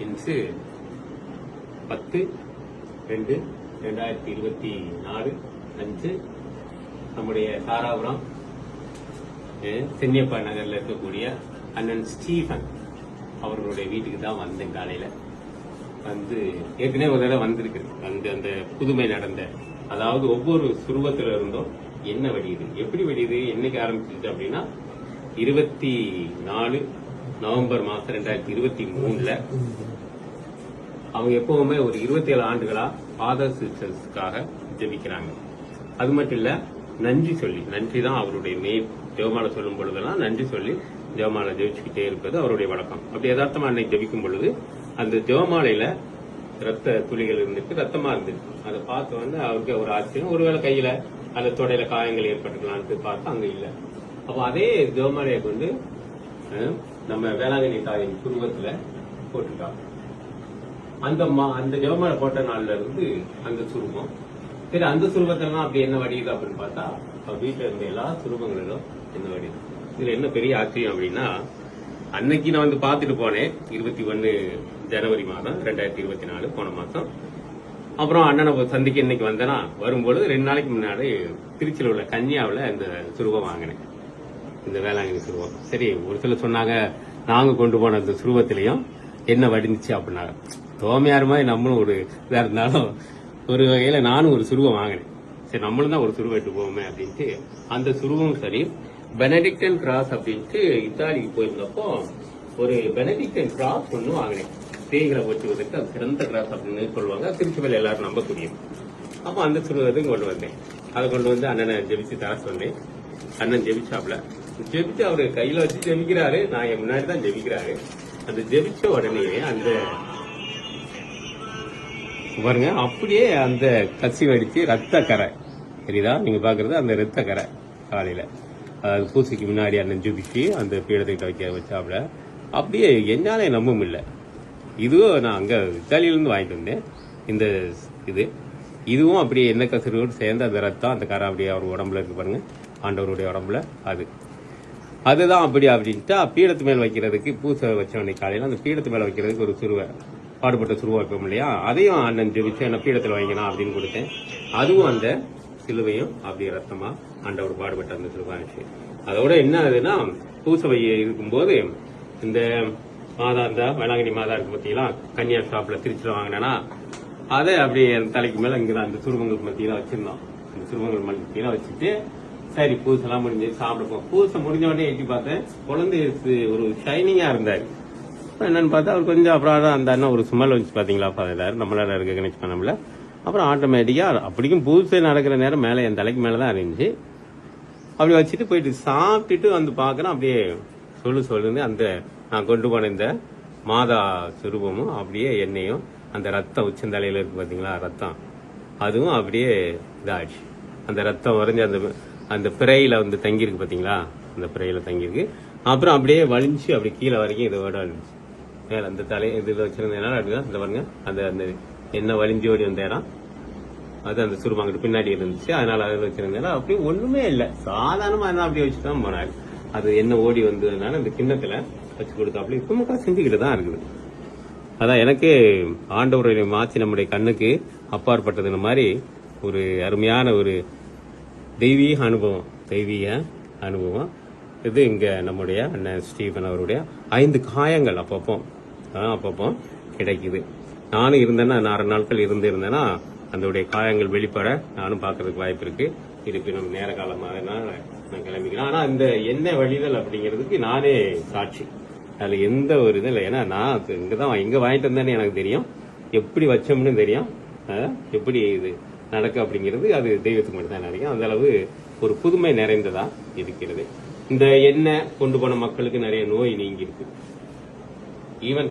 Inch பத்து ரெண்டு ரெண்டாயிரத்தி இருபத்தி நாலு அஞ்சு. நம்முடைய தாராபுரம் சென்னியப்பா நகரில் இருக்கக்கூடிய அண்ணன் ஸ்டீஃபன் அவர்களுடைய வீட்டுக்கு தான் வந்தேன் காலையில். வந்து ஏற்கனவே ஒரு தடவை வந்திருக்கு. வந்து அந்த புதுமை நடந்த அதாவது ஒவ்வொரு சுருவத்தில் இருந்தும் என்ன வடியுது எப்படி வடியுது என்னைக்கு ஆரம்பிச்சிருச்சு அப்படின்னா இருபத்தி நாலு நவம்பர் மாசம் ரெண்டாயிரத்தி இருபத்தி மூணுல அவங்க எப்பவுமே ஒரு 27 ஆண்டுகளா ஃபாதர் சிஸ்டர்ஸ்க்காக ஜெபிக்கிறாங்க. அது மட்டும் இல்ல நன்றி சொல்லி நன்றி தான் அவருடைய மே ஜெவமாலை சொல்லும் பொழுதெல்லாம் நன்றி சொல்லி ஜெவமாலை ஜெபிச்சுக்கிட்டே இருப்பது அவருடைய வழக்கம். அப்படி யதார்த்தமா அன்னைக்கு ஜெபிக்கும் பொழுது அந்த ஜெவமாலையில ரத்த துளிகள் இருந்துட்டு ரத்தமா இருந்துச்சு அதை பார்த்து வந்து அவருக்கு ஒரு ஆச்சரியம். ஒருவேளை கையில அந்த தொடையில காயங்கள் ஏற்பட்டுக்கலான்ட்டு பார்த்தா அங்க இல்ல. அப்ப அதே ஜெவமாலையை கொண்டு நம்ம வேளாங்கண்ணி தாயின் குருவத்துல போட்டிருக்காங்க அந்த மா- அந்த ஜெபமாலை போட்ட நாள்ல இருந்து அந்த சுருபம் சரி அந்த சுருபத்திலாம் அப்படி என்ன வடியுது அப்படின்னு பார்த்தா அவ வீட்டுல இருந்த எல்லா சுருபங்களிலும் என்ன வடியுது? இதுல என்ன பெரிய ஆச்சரியம் அப்படின்னா அன்னைக்கு நான் வந்து பார்த்துட்டு போனேன். இருபத்தி ஒன்னு ஜனவரி மாதம் ரெண்டாயிரத்தி இருபத்தி நாலு போன மாசம் அப்புறம் அண்ணனை சந்திக்க இன்னைக்கு வந்தேனா வரும்பொழுது ரெண்டு நாளைக்கு முன்னாடி திருச்சியில் உள்ள கன்னியாவில் இந்த சுருபம் வாங்கினேன். இந்த வேளாங்கண்ணி சுருவம் சரி ஒரு சிலர் சொன்னாங்க நாங்க கொண்டு போன அந்த சுருவத்திலையும் என்ன வடிஞ்சிச்சு அப்படின்னாங்க தோமையார் மாதிரி நம்மளும் ஒரு இதாக இருந்தாலும் ஒரு வகையில நானும் ஒரு சுருவம் வாங்கினேன். சரி நம்மளும் தான் ஒரு சுருவம் எட்டு போவோமே அப்படின்ட்டு அந்த சுருவம் சரி பெனடிக்டன் கிராஸ் அப்படின்ட்டு இத்தாலிக்கு போயிருந்தப்போ ஒரு பெனடிக்டன் கிராஸ் ஒன்று வாங்கினேன். தேய்களை ஒட்டுவதற்கு அது சிறந்த கிராஸ் அப்படின்னு சொல்லுவாங்க. திருச்சிவில் எல்லாரும் தெரியும் அப்போ அந்த சுருவத்தையும் கொண்டு வந்தேன். அதை கொண்டு வந்து அண்ணனை ஜெபிச்சு தர சொன்னேன். அண்ணன் ஜெபிச்சாப்ல ஜெபிச்சு அவரு கையில வச்சு ஜெபிக்கிறாரு. நான் என் முன்னாடி தான் ஜெபிக்கிறாரு. அந்த ஜெபிச்ச உடனே அந்த பாருங்க அப்படியே அந்த கசி வடிச்சு ரத்த கரை. சரிதா நீங்க பாக்குறது அந்த ரத்த கரை காலையில. அது பூசைக்கு முன்னாடி அண்ணன் ஜெபிச்சு அந்த பீடத்தை வைக்க வச்சாப்ல அப்படியே என்னாலே நம்ப முடியல இதுவும் நான் அங்க இத்தாலியிலிருந்து வாங்கிட்டு வந்தேன். இந்த இது. இதுவும் அப்படியே எண்ணெய் கசிரோடு சேர்ந்து அந்த ரத்தம் அந்த கரை அப்படியே அவர் உடம்புல இருக்கு பாருங்க. ஆண்டவருடைய உடம்புல அது. அதுதான் அப்படி அப்படின்ட்டு பீடத்து மேல் வைக்கிறதுக்கு பூசை வச்ச அன்னைக்கு அந்த பீடத்து மேலே வைக்கிறதுக்கு ஒரு சுருவை பாடுபட்ட சுருவா வைப்போம் இல்லையா? அதையும் அண்ணன் ஜெபிச்சு என்ன பீடத்தில் வைக்கணும் அப்படின்னு கொடுத்தேன். அதுவும் அந்த சிலுவையும் அப்படி ரத்தமாக ஆண்டவர் பாடுபட்ட அந்த சிலுவாச்சு அதோட என்ன ஆகுதுன்னா பூசை வை இருக்கும்போது இந்த மாதா இந்த வேளாங்கண்ணி மாதா இருக்கு பார்த்தீங்களா கன்னியா ஷாப்ல திருச்சியில் வாங்கினேன்னா அதை அப்படியே தலைக்கு மேல இங்கதான் அந்த சுருவங்கள் மத்தியெல்லாம் வச்சிருந்தோம் அந்த சுருவங்கள் மத்தியெல்லாம் வச்சுட்டு சரி பூசெல்லாம் முடிஞ்சு சாப்பிட பூசை முடிஞ்ச உடனே எட்டி பார்த்தேன் குழந்தை ஒரு ஷைனிங்கா இருந்தாரு. என்னன்னு பார்த்தா அவர் கொஞ்சம் அப்புறம் தான் அந்த அண்ணன் ஒரு சுமல் வச்சு பாத்தீங்களா ஃபாதர் நம்மளால இருக்க கணேஷ் பண்ணல அப்புறம் ஆட்டோமேட்டிக்காக அப்படிக்கும் பூசை நடக்கிற நேரம் மேலே என் தலைக்கு மேலே தான் இருந்துச்சு. அப்படி வச்சுட்டு போயிட்டு சாப்பிட்டுட்டு வந்து பார்க்குறேன் அப்படியே சொல்லு சொல்லுன்னு அந்த நான் கொண்டு போன இந்த மாதா சுரூபமும் அப்படியே எண்ணெயும் அந்த ரத்தம் உச்சந்தலையில் இருக்கு பார்த்தீங்களா ரத்தம். அதுவும் அப்படியே இதாகிடுச்சு அந்த ரத்தம் வரைஞ்சு அந்த அந்த பிறையில வந்து தங்கியிருக்கு பாத்தீங்களா? அந்த பிறையில தங்கியிருக்கு. அப்புறம் அப்படியே வலிஞ்சு அப்படி கீழே வரைக்கும் இதோட இருந்துச்சு மேலே அந்த தலை இதில் வச்சிருந்ததுனால அப்படிதான் இந்த பாருங்க அந்த அந்த எண்ணெய் வலிஞ்சு ஓடி வந்த இடம். அது அந்த சுருமாங்கிட்டு பின்னாடி இருந்துச்சு. அதனால அதில் வச்சிருந்ததுனால அப்படி ஒண்ணுமே இல்லை. சாதாரணமா என்ன அப்படியே வச்சு தான் போனாரு. அது என்ன ஓடி வந்ததுனால அந்த கிண்ணத்துல வச்சு கொடுத்தாப்புல இப்ப செஞ்சுக்கிட்டு தான் இருக்குது. அதான் எனக்கு ஆண்டவருடைய மாற்றி நம்முடைய கண்ணுக்கு அப்பாற்பட்டதுன்னு மாதிரி ஒரு அருமையான ஒரு தெய்வீக அனுபவம் தெய்வீக அனுபவம். இது இங்கே நம்முடைய அண்ணன் ஸ்டீபன் அவருடைய ஐந்து காயங்கள் அப்பப்போ அப்பப்போ கிடைக்குது. நானும் இருந்தேன்னா நாலு நாட்கள் இருந்து இருந்தேன்னா அதோடைய காயங்கள் வெளிப்பட நானும் பார்க்கறதுக்கு வாய்ப்பு இருக்கு. இருப்பினும் நேர காலமாக நான் கிளம்பிக்கிறேன். ஆனால் இந்த என்ன வழிதல் அப்படிங்கிறதுக்கு நானே சாட்சி. அதில் எந்த ஒரு இதுவும் இல்லை. ஏன்னா நான் இங்கே தான் இங்கே வாங்கிட்டு வந்தேன்னு எனக்கு தெரியும். எப்படி வச்சோம்னு தெரியும். எப்படி இது நடக்கும் அப்படிங்கிறது அது தெய்வத்துக்கு மட்டும்தான் நினைக்கும் அந்த அளவு ஒரு புதுமை நிறைந்ததா இருக்கிறது. இந்த எண்ணெய் கொண்டு போன மக்களுக்கு நிறைய நோய் நீங்கி இருக்கு ஈவன்